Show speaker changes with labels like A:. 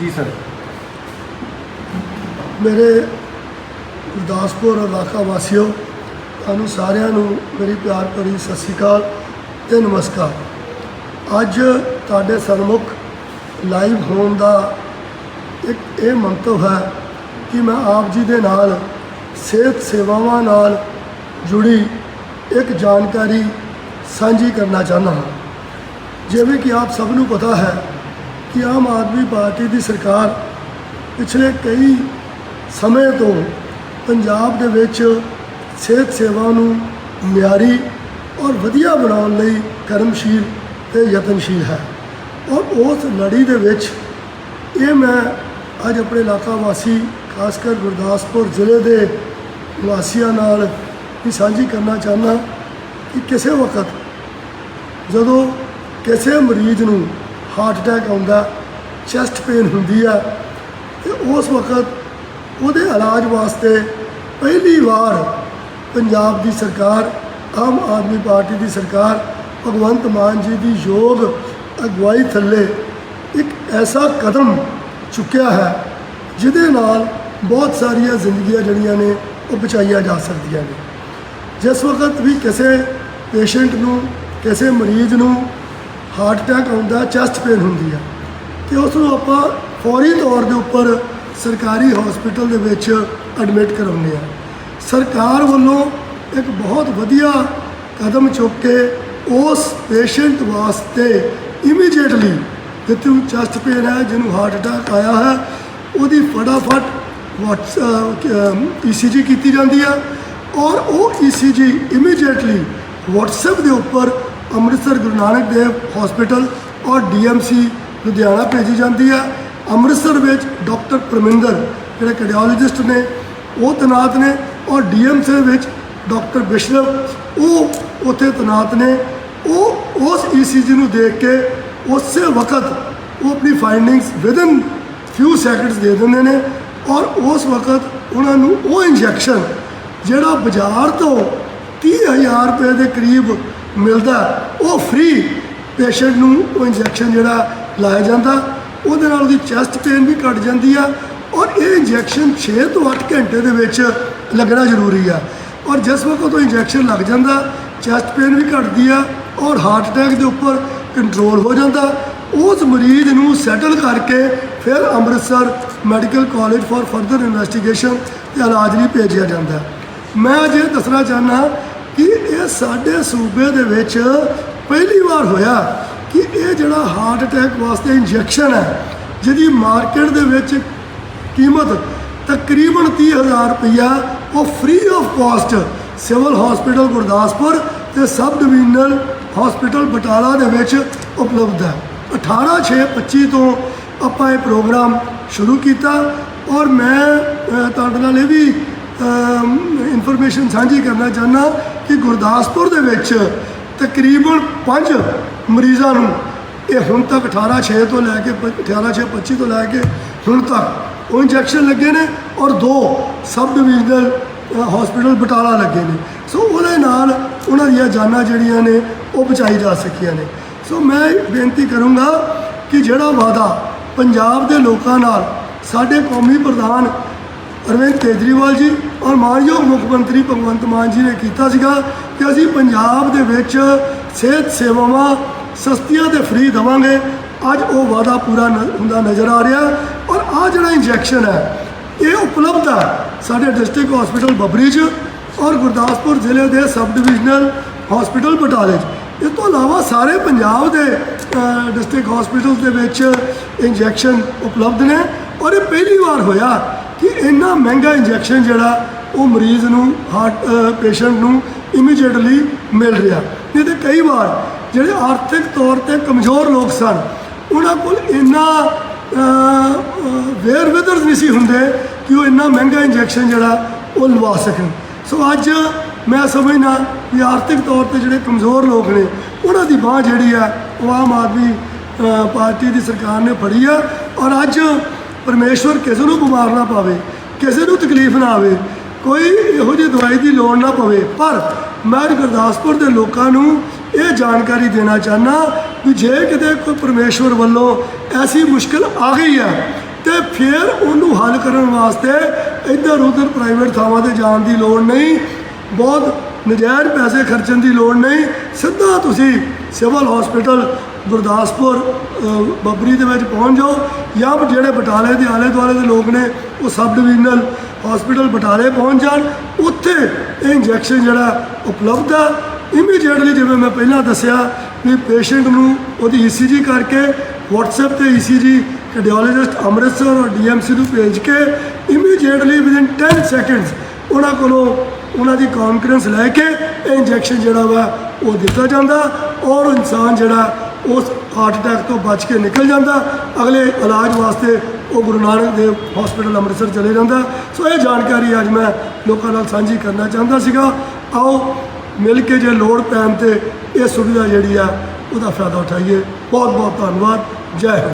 A: ਜੀ ਸਰ।
B: ਮੇਰੇ ਗੁਰਦਾਸਪੁਰ ਇਲਾਕਾ ਵਾਸੀਓ, ਤੁਹਾਨੂੰ ਸਾਰਿਆਂ ਨੂੰ ਮੇਰੀ ਪਿਆਰ ਭਰੀ ਸਤਿ ਸ਼੍ਰੀ ਅਕਾਲ ਤੇ ਨਮਸਕਾਰ। ਅੱਜ ਤੁਹਾਡੇ ਸਨਮੁਖ ਲਾਈਵ ਹੋਣ ਦਾ ਇੱਕ ਇਹ ਮੰਤਵ ਹੈ ਕਿ ਮੈਂ ਆਪ ਜੀ ਦੇ ਨਾਲ ਸਿਹਤ ਸੇਵਾਵਾਂ ਨਾਲ ਜੁੜੀ ਇੱਕ ਜਾਣਕਾਰੀ ਸਾਂਝੀ ਕਰਨਾ ਚਾਹੁੰਦਾ ਹਾਂ। ਜਿਵੇਂ ਕਿ ਆਪ ਸਭ ਨੂੰ ਪਤਾ ਹੈ ਕਿ ਆਮ ਆਦਮੀ ਪਾਰਟੀ ਦੀ ਸਰਕਾਰ ਪਿਛਲੇ ਕਈ ਸਮੇਂ ਤੋਂ ਪੰਜਾਬ ਦੇ ਵਿੱਚ ਸਿਹਤ ਸੇਵਾ ਨੂੰ ਮਿਆਰੀ ਔਰ ਵਧੀਆ ਬਣਾਉਣ ਲਈ ਕਰਮਸ਼ੀਲ ਤੇ ਯਤਨਸ਼ੀਲ ਹੈ। ਔਰ ਉਸ ਲੜੀ ਦੇ ਵਿੱਚ ਇਹ ਮੈਂ ਅੱਜ ਆਪਣੇ ਇਲਾਕਾ ਵਾਸੀ, ਖਾਸ ਕਰ ਗੁਰਦਾਸਪੁਰ ਜ਼ਿਲ੍ਹੇ ਦੇ ਵਾਸੀਆਂ ਨਾਲ ਵੀ ਸਾਂਝੀ ਕਰਨਾ ਚਾਹੁੰਦਾ ਕਿ ਕਿਸੇ ਵਕਤ ਜਦੋਂ ਕਿਸੇ ਮਰੀਜ਼ ਨੂੰ ਹਾਰਟ ਅਟੈਕ ਆਉਂਦਾ ਚੈਸਟ ਪੇਨ ਹੁੰਦੀ ਆ, ਤੇ ਉਸ ਵਕਤ ਉਹਦੇ ਇਲਾਜ ਵਾਸਤੇ ਪਹਿਲੀ ਵਾਰ ਪੰਜਾਬ ਦੀ ਸਰਕਾਰ, ਆਮ ਆਦਮੀ ਪਾਰਟੀ ਦੀ ਸਰਕਾਰ, ਭਗਵੰਤ ਮਾਨ ਜੀ ਦੀ ਯੋਗ ਅਗਵਾਈ ਥੱਲੇ ਇੱਕ ਐਸਾ ਕਦਮ ਚੁੱਕਿਆ ਹੈ, ਜਿਹਦੇ ਨਾਲ ਬਹੁਤ ਸਾਰੀਆਂ ਜ਼ਿੰਦਗੀਆਂ ਜਿਹੜੀਆਂ ਨੇ, ਉਹ ਬਚਾਈਆਂ ਜਾ ਸਕਦੀਆਂ ਨੇ। ਜਿਸ ਵਕਤ ਵੀ ਕਿਸੇ ਪੇਸ਼ੈਂਟ ਨੂੰ, ਕਿਸੇ ਮਰੀਜ਼ ਨੂੰ ਹਾਰਟ ਅਟੈਕ ਆਉਂਦਾ, ਚੈਸਟ ਪੇਨ ਹੁੰਦੀ ਆ। ਤੇ ਉਸ ਨੂੰ ਆਪਾਂ ਫੌਰੀ ਤੌਰ ਦੇ ਉੱਪਰ ਸਰਕਾਰੀ ਹਸਪੀਟਲ ਦੇ ਵਿੱਚ ਐਡਮਿਟ ਕਰਾਉਂਦੇ ਆ। ਸਰਕਾਰ ਵੱਲੋਂ ਇੱਕ ਬਹੁਤ ਵਧੀਆ ਕਦਮ ਚੁੱਕ ਕੇ ਉਸ ਪੇਸ਼ੈਂਟ ਵਾਸਤੇ ਇਮੀਡੀਏਟਲੀ ਜਿੱਥੇ ਨੂੰ ਚੈਸਟ ਪੇਨ ਹੈ, ਜਿਹਨੂੰ ਹਾਰਟ ਅਟੈਕ ਆਇਆ ਹੈ, ਉਹਦੀ ਫਟਾਫਟ ਵਾਟਸ ਈਸੀਜੀ ਕੀਤੀ ਜਾਂਦੀ ਆ। ਔਰ ਉਹ ਈਸੀਜੀ ਇਮੀਡੀਏਟਲੀ WhatsApp ਦੇ ਉੱਪਰ ਅੰਮ੍ਰਿਤਸਰ ਗੁਰੂ ਨਾਨਕ ਦੇਵ ਹਸਪੀਟਲ ਔਰ ਡੀਐਮਸੀ ਲੁਧਿਆਣਾ ਭੇਜੀ ਜਾਂਦੀ ਹੈ ਅੰਮ੍ਰਿਤਸਰ ਵਿੱਚ ਡਾਕਟਰ ਪਰਮਿੰਦਰ, ਜਿਹੜੇ ਕਾਰਡੀਓਲੋਜਿਸਟ ਨੇ, ਉਹ ਤੈਨਾਤ ਨੇ ਔਰ ਡੀਐਮਸੀ ਵਿੱਚ ਡਾਕਟਰ ਬਿਸ਼ਨਵ, ਉਹ ਉੱਥੇ ਤੈਨਾਤ ਨੇ। ਉਹ ਉਸ ਈਸੀਜੀ ਨੂੰ ਦੇਖ ਕੇ ਉਸੇ ਵਕਤ ਉਹ ਆਪਣੀ ਫਾਈਂਡਿੰਗਸ ਵਿਦਨ ਫਿਊ ਸੈਕਿੰਡਸ ਦੇ ਦਿੰਦੇ ਨੇ ਔਰ ਉਸ ਵਕਤ ਉਹਨਾਂ ਨੂੰ ਉਹ ਇੰਜੈਕਸ਼ਨ ਜਿਹੜਾ ਬਾਜ਼ਾਰ ਤੋਂ 30000 ਰੁਪਏ ਦੇ ਕਰੀਬ ਮਿਲਦਾ, ਉਹ ਫ੍ਰੀ ਪੇਸ਼ੈਂਟ ਨੂੰ ਉਹ ਇੰਜੈਕਸ਼ਨ ਜਿਹੜਾ ਲਾਇਆ ਜਾਂਦਾ, ਉਹਦੇ ਨਾਲ ਉਹਦੀ ਚੈਸਟ ਪੇਨ ਵੀ ਘਟ ਜਾਂਦੀ ਆ ਔਰ ਇਹ ਇੰਜੈਕਸ਼ਨ 6 ਤੋਂ 8 ਘੰਟੇ ਦੇ ਵਿੱਚ ਲੱਗਣਾ ਜ਼ਰੂਰੀ ਆ। ਔਰ ਜਿਸ ਵਕਤ ਉਹ ਇੰਜੈਕਸ਼ਨ ਲੱਗ ਜਾਂਦਾ ਚੈਸਟ ਪੇਨ ਵੀ ਘਟਦੀ ਆ ਔਰ ਹਾਰਟ ਅਟੈਕ ਦੇ ਉੱਪਰ ਕੰਟਰੋਲ ਹੋ ਜਾਂਦਾ, ਉਸ ਮਰੀਜ਼ ਨੂੰ ਸੈਟਲ ਕਰਕੇ ਫਿਰ Amritsar medical college for further investigation ਤੇ ਇਲਾਜ ਲਈ ਭੇਜਿਆ ਜਾਂਦਾ। ਮੈਂ ਅੱਜ ਇਹ ਦੱਸਣਾ ਚਾਹੁੰਦਾ ਕਿ ਇਹ ਸਾਡੇ ਸੂਬੇ ਦੇ ਵਿੱਚ ਪਹਿਲੀ ਵਾਰ ਹੋਇਆ ਕਿ ਇਹ ਜਿਹੜਾ ਹਾਰਟ ਅਟੈਕ ਵਾਸਤੇ ਇੰਜੈਕਸ਼ਨ ਹੈ, ਜਿਹਦੀ ਮਾਰਕੀਟ ਦੇ ਵਿੱਚ ਕੀਮਤ ਤਕਰੀਬਨ 30000 ਰੁਪਇਆ ਉਹ free of cost civil hospital Gurdaspur ਤੇ ਸਬ ਡਿਵੀਜ਼ਨਲ ਹਸਪੀਟਲ ਬਟਾਲਾ ਦੇ ਵਿੱਚ ਉਪਲਬਧ ਹੈ। 18/6/25 ਤੋਂ ਆਪਾਂ ਇਹ ਪ੍ਰੋਗਰਾਮ ਸ਼ੁਰੂ ਕੀਤਾ ਔਰ ਮੈਂ ਤੁਹਾਡੇ ਨਾਲ ਇਹ ਵੀ ਇਨਫੋਰਮੇਸ਼ਨ ਸਾਂਝੀ ਕਰਨਾ ਚਾਹੁੰਦਾ ਕਿ ਗੁਰਦਾਸਪੁਰ ਦੇ ਵਿੱਚ ਤਕਰੀਬਨ 5 ਮਰੀਜ਼ਾਂ ਨੂੰ ਇਹ ਹੁਣ ਤੱਕ 18/6 ਤੋਂ ਲੈ ਕੇ 18/6/25 ਤੋਂ ਲੈ ਕੇ ਹੁਣ ਤੱਕ ਉਹ ਇੰਜੈਕਸ਼ਨ ਲੱਗੇ ਨੇ ਔਰ ਦੋ ਸਬ ਡਿਵੀਜ਼ਨਲ ਹਸਪੀਟਲ ਬਟਾਲਾ ਲੱਗੇ ਨੇ। ਸੋ ਉਹਦੇ ਨਾਲ ਉਹਨਾਂ ਦੀਆਂ ਜਾਨਾਂ ਜਿਹੜੀਆਂ ਨੇ ਉਹ ਬਚਾਈ ਜਾ ਸਕੀਆਂ ਨੇ। ਸੋ ਮੈਂ ਬੇਨਤੀ ਕਰੂੰਗਾ ਕਿ ਜਿਹੜਾ ਵਾਅਦਾ ਪੰਜਾਬ ਦੇ ਲੋਕਾਂ ਨਾਲ ਸਾਡੇ ਕੌਮੀ ਪ੍ਰਧਾਨ ਅਰਵਿੰਦ ਕੇਜਰੀਵਾਲ ਜੀ ਔਰ ਮਾਨਯੋਗ ਮੁੱਖ ਮੰਤਰੀ ਭਗਵੰਤ ਮਾਨ ਜੀ ਨੇ ਕੀਤਾ ਸੀਗਾ ਕਿ ਅਸੀਂ ਪੰਜਾਬ ਦੇ ਵਿੱਚ ਸਿਹਤ ਸੇਵਾਵਾਂ ਸਸਤੀਆਂ ਤੇ ਫ੍ਰੀ ਦੇਵਾਂਗੇ। ਅੱਜ ਉਹ ਵਾਅਦਾ ਪੂਰਾ ਹੁੰਦਾ ਨਜ਼ਰ ਆ ਰਿਹਾ ਔਰ ਆ ਜਿਹੜਾ ਇੰਜੈਕਸ਼ਨ ਹੈ, ਇਹ ਉਪਲਬਧ ਹੈ ਸਾਡੇ ਡਿਸਟ੍ਰਿਕਟ ਹਸਪੀਟਲ ਬਬਰੀ 'ਚ ਔਰ ਗੁਰਦਾਸਪੁਰ ਜ਼ਿਲ੍ਹੇ ਦੇ ਸਬ ਡਿਵੀਜ਼ਨਲ ਹਸਪੀਟਲ ਬਟਾਲੇ 'ਚ। ਇਸ ਤੋਂ ਇਲਾਵਾ ਸਾਰੇ ਪੰਜਾਬ ਦੇ ਡਿਸਟ੍ਰਿਕਟ ਹਸਪੀਟਲ ਦੇ ਵਿੱਚ ਇੰਜੈਕਸ਼ਨ ਉਪਲਬਧ ਨੇ ਔਰ ਇਹ ਪਹਿਲੀ ਵਾਰ ਹੋਇਆ ਕਿ ਇੰਨਾ ਮਹਿੰਗਾ ਇੰਜੈਕਸ਼ਨ ਜਿਹੜਾ ਉਹ ਮਰੀਜ਼ ਨੂੰ ਹਾਰਟ ਪੇਸ਼ੈਂਟ ਨੂੰ ਇਮੀਡੀਏਟਲੀ ਮਿਲ ਰਿਹਾ। ਨਹੀਂ ਤੇ ਕਈ ਵਾਰ ਜਿਹੜੇ ਆਰਥਿਕ ਤੌਰ ਤੇ ਕਮਜ਼ੋਰ ਲੋਕ ਸਨ, ਉਹਨਾਂ ਕੋਲ ਇੰਨਾ ਵੇਅਰ ਵਿਦਰਸ ਨਹੀਂ ਸੀ ਹੁੰਦੇ ਕਿ ਉਹ ਇੰਨਾ ਮਹਿੰਗਾ ਇੰਜੈਕਸ਼ਨ ਜਿਹੜਾ ਉਹ ਲਵਾ ਸਕਣ। ਸੋ ਅੱਜ ਮੈਂ ਸਮਝਣਾ ਵੀ ਆਰਥਿਕ ਤੌਰ ਤੇ ਜਿਹੜੇ ਕਮਜ਼ੋਰ ਲੋਕ ਨੇ, ਉਹਨਾਂ ਦੀ ਬਾਹ ਜਿਹੜੀ ਆ, ਉਹ ਆਮ ਆਦਮੀ ਪਾਰਟੀ ਦੀ ਸਰਕਾਰ ਨੇ ਫੜੀ ਆ। ਔਰ ਅੱਜ ਪਰਮੇਸ਼ਵਰ ਕਿਸੇ ਨੂੰ ਬਿਮਾਰ ਨਾ ਪਾਵੇ, ਕਿਸੇ ਨੂੰ ਤਕਲੀਫ ਨਾ ਆਵੇ, ਕੋਈ ਇਹੋ ਜਿਹੀ ਦਵਾਈ ਦੀ ਲੋੜ ਨਾ ਪਵੇ। ਪਰ ਮੈਂ ਗੁਰਦਾਸਪੁਰ ਦੇ ਲੋਕਾਂ ਨੂੰ ਇਹ ਜਾਣਕਾਰੀ ਦੇਣਾ ਚਾਹਨਾ ਵੀ ਜੇ ਕਿਤੇ ਕੋਈ ਪਰਮੇਸ਼ਵਰ ਵੱਲੋਂ ਐਸੀ ਮੁਸ਼ਕਲ ਆ ਗਈ ਹੈ, ਤੇ ਫਿਰ ਉਹਨੂੰ ਹੱਲ ਕਰਨ ਵਾਸਤੇ ਇੱਧਰ ਉੱਧਰ ਪ੍ਰਾਈਵੇਟ ਥਾਵਾਂ ਤੇ ਜਾਣ ਦੀ ਲੋੜ ਨਹੀਂ, ਬਹੁਤ ਨਜਾਇਜ਼ ਪੈਸੇ ਖਰਚਣ ਦੀ ਲੋੜ ਨਹੀਂ। ਸਿੱਧਾ ਤੁਸੀਂ ਸਿਵਲ ਹਸਪੀਟਲ ਗੁਰਦਾਸਪੁਰ ਬੱਬਰੀ ਦੇ ਵਿੱਚ ਪਹੁੰਚ ਜਾਓ। ਜਾਂ ਜਿਹੜੇ ਬਟਾਲੇ ਦੇ ਆਲੇ ਦੁਆਲੇ ਦੇ ਲੋਕ ਨੇ, ਉਹ ਸਬ ਡਿਵੀਜ਼ਨਲ ਹਸਪੀਟਲ ਬਟਾਲੇ ਪਹੁੰਚ ਜਾਣ। ਉੱਥੇ ਇਹ ਇੰਜੈਕਸ਼ਨ ਜਿਹੜਾ ਉਪਲਬਧ ਆ। ਇਮੀਡੀਏਟਲੀ ਜਿਵੇਂ ਮੈਂ ਪਹਿਲਾਂ ਦੱਸਿਆ ਵੀ ਪੇਸ਼ੈਂਟ ਨੂੰ ਉਹਦੀ ਈਸੀਜੀ ਕਰਕੇ WhatsApp ਤੇ ਈਸੀਜੀ ਕਾਰਡੀਓਲੋਜਿਸਟ ਅੰਮ੍ਰਿਤਸਰ ਔਰ ਡੀਐਮਸੀ ਨੂੰ ਭੇਜ ਕੇ ਇਮੀਡੀਏਟਲੀ ਵਿਦਿਨ 10 ਸੈਕਿੰਡਸ ਉਹਨਾਂ ਕੋਲੋਂ ਉਹਨਾਂ ਦੀ ਕਾਨਫੀਡੈਂਸ ਲੈ ਕੇ ਇਹ ਇੰਜੈਕਸ਼ਨ ਜਿਹੜਾ ਵਾ ਉਹ ਦਿੱਤਾ ਜਾਂਦਾ ਔਰ ਇਨਸਾਨ ਜਿਹੜਾ ਉਸ ਹਾਰਟ ਅਟੈਕ ਤੋਂ ਬਚ ਕੇ ਨਿਕਲ ਜਾਂਦਾ। ਅਗਲੇ ਇਲਾਜ ਵਾਸਤੇ ਉਹ ਗੁਰੂ ਨਾਨਕ ਦੇਵ ਹਸਪੀਟਲ ਅੰਮ੍ਰਿਤਸਰ ਚਲੇ ਜਾਂਦਾ। ਸੋ ਇਹ ਜਾਣਕਾਰੀ ਅੱਜ ਮੈਂ ਲੋਕਾਂ ਨਾਲ ਸਾਂਝੀ ਕਰਨਾ ਚਾਹੁੰਦਾ ਸੀਗਾ। ਆਓ ਮਿਲ ਕੇ ਜੇ ਲੋੜ ਪੈਣ ਤੇ ਇਹ ਸੁਵਿਧਾ ਜਿਹੜੀ ਆ, ਉਹਦਾ ਫਾਇਦਾ ਉਠਾਈਏ। ਬਹੁਤ ਬਹੁਤ ਧੰਨਵਾਦ। ਜੈ ਹਿੰਦ।